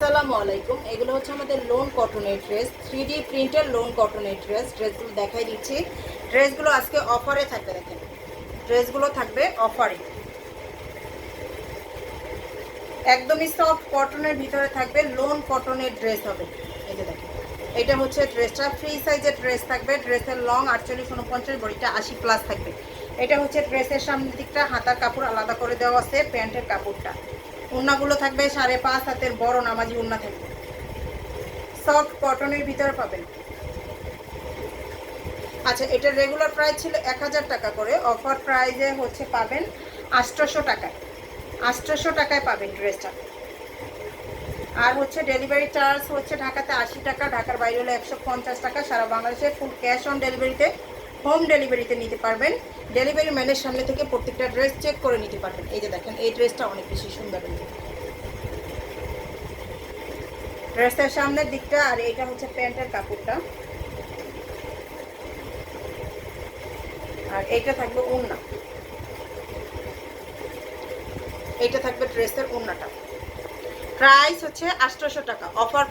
আসসালামু আলাইকুম। এগুলো হচ্ছে আমাদের লোন কটনের ড্রেস থ্রি প্রিন্টের লোন কটনের ড্রেস ড্রেসগুলো দেখাই দিচ্ছি। ড্রেসগুলো আজকে অফারে থাকবে, দেখেন। ড্রেসগুলো থাকবে অফারে একদমই সফট কটনের ভিতরে থাকবে লোন কটনের ড্রেস হবে। এটা হচ্ছে ড্রেসটা ফ্রি সাইজের ড্রেস থাকবে। ড্রেসের লং আটচল্লিশ, উনপঞ্চাশ, বডিটা আশি প্লাস থাকবে। এটা হচ্ছে ড্রেসের সামনের দিকটা, হাতার কাপড় আলাদা করে দেওয়া আছে, প্যান্টের কাপড়টা। উন্নাগুলো থাকবে সাড়ে পাঁচ হাতের বড় নামাজি উন্না থাকবে সফট কটনের ভিতরে পাবেন। আচ্ছা এটার রেগুলার প্রাইস ছিল এক হাজার টাকা করে। অফার প্রাইজে হচ্ছে পাবেন আটশোশো টাকায়। আটশোশো টাকায় পাবেন ড্রেসটা আর হচ্ছে ডেলিভারি চার্জ হচ্ছে ঢাকাতে আশি টাকা, ঢাকার বাইরে হলে একশো পঞ্চাশ টাকা। সারা বাংলাদেশে ফুল ক্যাশ অন ডেলিভারিতে হোম ডেলিভারিতে নিতে পারবেন। ডেলিভারি ম্যানের সামনে থেকে প্রত্যেকটা ড্রেস চেক করে নিতে পারবেন। এই যে দেখেন, এই ড্রেসটা অনেক বেশি সুন্দর। ড্রেসের সামনের দিকটা আর এটা হচ্ছে প্যান্টের কাপড়টা। আর এইটা থাকবে ওড়না এইটা থাকবে ড্রেসের ওড়নাটা প্রাইস হচ্ছে আটশোশো টাকা। অফার